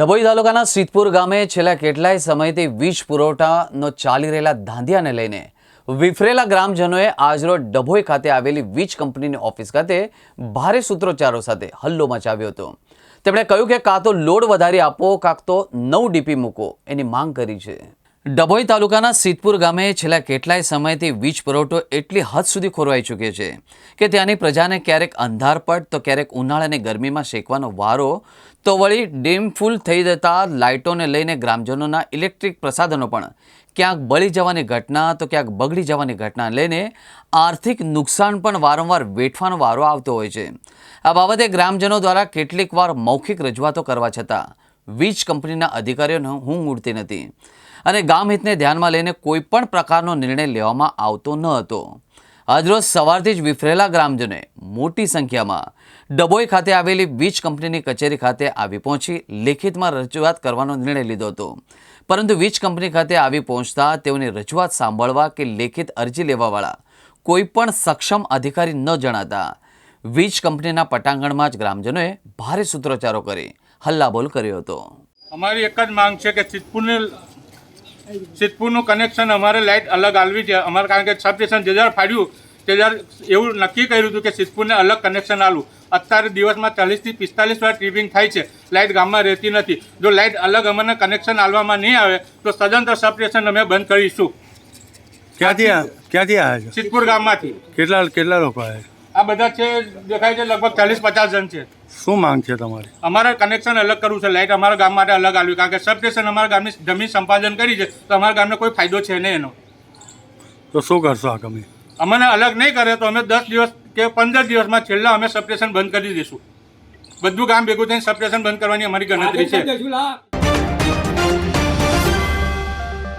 ડભોઈ તાલુકાના સિદ્ધપુર ગામે છેલ્લા કેટલાય સમયથી વીજ પુરવઠાનો ચાલી રહેલા ધાંધિયાને લઈને વિફરેલા ગ્રામજનોએ આજરોજ ડભોઈ ખાતે આવેલી વીજ કંપનીની ઓફિસ ખાતે ભારે સૂત્રોચ્ચારો સાથે હલ્લો મચાવ્યો હતો. તેમણે કહ્યું કે કાં તો લોડ વધારી આપો, કાં તો નવ ડીપી મૂકો, એની માંગ કરી છે. ડભોઈ તાલુકાના સિદ્ધપુર ગામે છેલ્લા કેટલાય સમયથી વીજ પુરવઠો એટલી હદ સુધી ખોરવાઈ ચૂક્યો છે કે ત્યાંની પ્રજાને ક્યારેક અંધારપટ તો ક્યારેક ઉનાળાની ગરમીમાં શેકવાનો વારો તો વળી ડીમ ફૂલ થઈ જતા લાઇટોને લઈને ગ્રામજનોના ઇલેક્ટ્રિક પ્રસાધનો પણ ક્યાંક બળી જવાની ઘટના તો ક્યાંક બગડી જવાની ઘટના લઈને આર્થિક નુકસાન પણ વારંવાર વેઠવાનો વારો આવતો હોય છે. આ બાબતે ગ્રામજનો દ્વારા કેટલીક વાર મૌખિક રજૂઆતો કરવા છતાં વીજ કંપનીના અધિકારીઓને હું ઉડતી નથી. અને ગામ હિતને ધ્યાનમાં લઈને કોઈ પણ પ્રકારનો નિર્ણય લેવામાં આવતો ન હતો. આજરોજ સવારથી જ વિફરેલા ગ્રામજનોએ મોટી સંખ્યામાં ડબોઈ ખાતે આવેલી વીજ કંપનીની કચેરી ખાતે આવી પહોંચી લેખિતમાં રજૂઆત કરવાનો નિર્ણય લીધો હતો. પરંતુ વીજ કંપની ખાતે આવી પહોંચતા તેઓની રજૂઆત સાંભળવા કે લેખિત અરજી લેવાવાળા કોઈ પણ સક્ષમ અધિકારી ન જણાતા વીજ કંપનીના પટાંગણમાં જ ગ્રામજનોએ ભારે સૂત્રોચ્ચારો કરી હલ્લાબોલ કર્યો હતો. અમારી એક જ માંગ છે કે સિદ્ધપુરને સિદ્ધપુરનું કનેક્શન અમારે લાઇટ અલગ આલવી છે. અમારે કારણ કે સબસ્ટેશન જે જ્યારે ફાડ્યું તે જ્યારે એવું નક્કી કર્યું હતું કે સિદ્ધપુરને અલગ કનેક્શન આલું. અત્યારે દિવસમાં ચાલીસથી પિસ્તાલીસ વાર ટ્રીપિંગ થાય છે. લાઇટ ગામમાં રહેતી નથી. જો લાઇટ અલગ અમને કનેક્શન આલવામાં નહીં આવે તો સદંતર સબસ્ટેશન અમે બંધ કરીશું. ક્યાંથી ક્યાંથી આવ્યા છો? સિદ્ધપુર ગામમાંથી. કેટલા કેટલા લોકો આવ્યા છે? આ બધા છે દેખાય છે લગભગ ચાલીસ પચાસ જણ છે. શું માંગ છે તમારી? અમારે કનેક્શન અલગ કરવું છે લાઇટ અમારા ગામ માટે અલગ આવ્યું કારણ કે સબસ્ટેશન અમારા ગામની જમીન સંપાદન કરી છે તો અમારા ગામને કોઈ ફાયદો છે નહીં એનો. તો શું કરશો આગામી અમને અલગ નહીં કરે તો અમે દસ દિવસ કે પંદર દિવસમાં છેલ્લા અમે સબસ્ટેશન બંધ કરી દઈશું. બધું ગામ ભેગું થઈને સબસ્ટેશન બંધ કરવાની અમારી ગણતરી છે.